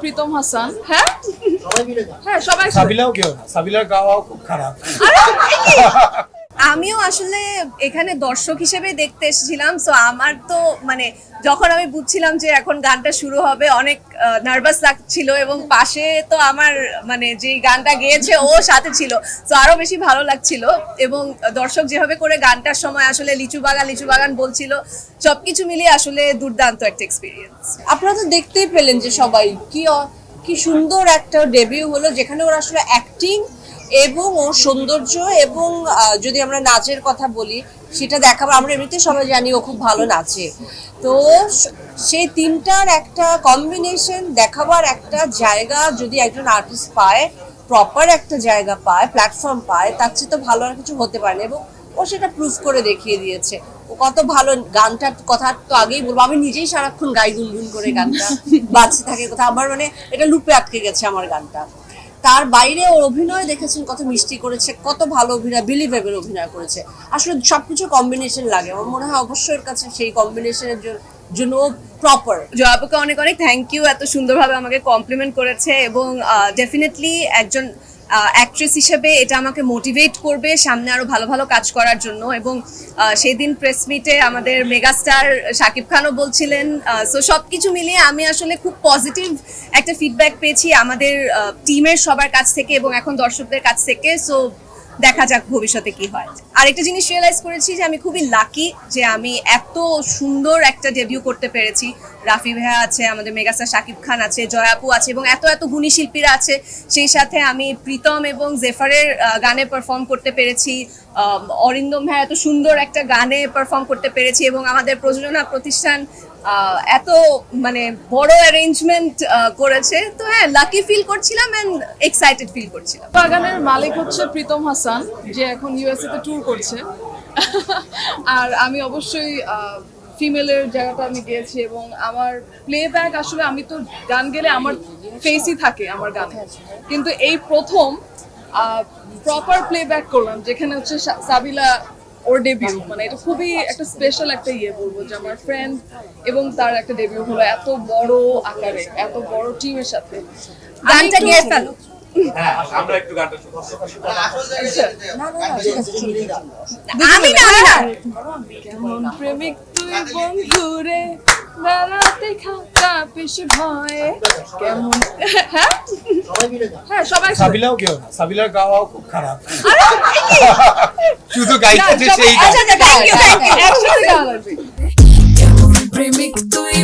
প্রীতম হাসান। হ্যাঁ? হ্যাঁ সবাই সাবিলাও কেউ না। সাবিলার গাওয়াও খুব খারাপ। আমিও আসলে এখানে দর্শক হিসেবে দেখতে এসেছিলাম সো আমার তো মানে যখন আমি বুঝছিলাম যে এখন গানটা শুরু হবে, অনেক নার্ভাস লাগছিল এবং পাশে তো আমার মানে যেই গানটা গেয়েছে ও সাথে ছিল তো আরও বেশি ভালো লাগছিল এবং দর্শক যেভাবে করে গানটার সময় আসলে লিচু বাগান লিচু বাগান বলছিল, সবকিছু মিলিয়ে আসলে দুর্দান্ত একটা এক্সপিরিয়েন্স আপনারা তো দেখতেই পেলেন যে সবাই, কি কি সুন্দর একটা ডেবিউ হলো, যেখানে ওরা আসলে অ্যাক্টিং এবং ওর সৌন্দর্য এবং যদি আমরা নাচের কথা বলি সেটা দেখাবো। আমরা এমনিতে সবাই জানি ও খুব ভালো নাচে। তো সেই তিনটার একটা কম্বিনেশন দেখাবার একটা জায়গা যদি একজন আর্টিস্ট পায় প্রপার একটা জায়গা পায় প্ল্যাটফর্ম পায় তার চেয়ে তো ভালো আর কিছু হতে পারে না এবং ও সেটা প্রুফ করে দেখিয়ে দিয়েছে। ও কত ভালো গানটার কথা তো আগেই বলব আমি নিজেই সারাক্ষণ গাই গুনগুন করে গানটা বাজতে থাকে কথা আমার মানে এটা লুপে আটকে গেছে আমার গানটা। তার বাইরে ওর অভিনয় দেখেছেন কত মিষ্টি করেছে, কত ভালো অভিনয় বিলিভেবল অভিনয় করেছে। আসলে সবকিছু কম্বিনেশন লাগে। আমার মনে হয় অবশ্যই কাছে সেই কম্বিনেশনের জন্য প্রপার জয়াপুকে অনেক অনেক থ্যাংক ইউ এত সুন্দরভাবে আমাকে কমপ্লিমেন্ট করেছে এবং ডেফিনেটলি একজন অ্যাক্ট্রেস হিসেবে এটা আমাকে মোটিভেট করবে সামনে আরও ভালো ভালো কাজ করার জন্য। এবং সেদিন প্রেস মিটে আমাদের মেগাস্টার শাকিব খানও বলছিলেন সো সব কিছু মিলিয়ে আমি আসলে খুব পজিটিভ একটা ফিডব্যাক পেয়েছি আমাদের টিমের সবার কাছ থেকে এবং এখন দর্শকদের কাছ থেকে। সো দেখা যাক ভবিষ্যতে কি হয়। আরেকটা জিনিস রিয়েলাইজ করেছি যে আমি খুবই লাকি যে আমি এত সুন্দর একটা ডেবিউ করতে পেরেছি। রাফি ভাইয়া আছে, আমাদের মেগাস্টার শাকিব খান আছে, জয়াপু আছে এবং এত এত গুণী শিল্পীরা আছে। সেই সাথে আমি প্রীতম এবং জেফারের গানে পারফর্ম করতে পেরেছি। অরিন্দম ভাই এত সুন্দর একটা গানে পারফর্ম করতে পেরেছি এবং আমাদের প্রযোজনা প্রতিষ্ঠান এত মানে বড় অ্যারেঞ্জমেন্ট করেছে। তো হ্যাঁ লাকি ফিল করছিলাম অ্যান্ড এক্সাইটেড ফিল করছিলাম। বাগানের মালিক হচ্ছে প্রীতম হাসান, যে এখন ইউএসএ তে ট্যুর করছে। আর আমি অবশ্যই ফিমেলের জায়গাটা আমি গিয়েছি এবং আমার প্লেব্যাক আসলে আমি তো গান গেলে আমার ফেসই থাকে আমার গানে। কিন্তু এই প্রথম প্রপার প্লেব্যাক করলাম যেখানে হচ্ছে সা- সাবিলা ওর ডেবিউ মানে এটা খুবই একটা স্পেশাল একটা ইয়ে বলব যে আমার ফ্রেন্ড এবং তার একটা ডেবিউ হলো এত বড় আকারে এত বড় টিমের সাথে। আমি গানটা গেয়ে ফেলো। আমরা একটু গানটা শুনব। আচ্ছা। আমি না আমি না। কেমন প্রেমিক তুই বন্ধুরে বেড়াতে খাতা ভয়ে। কেমন? হ্যাঁ? হ্যাঁ সবাই সাবিলাও কেউ না সাবিলার গাওয়াও খুব খারাপ। শুধু গাইতে সেই আচ্ছা থ্যাংক ইউ থ্যাংক ইউ প্রেমিক তুই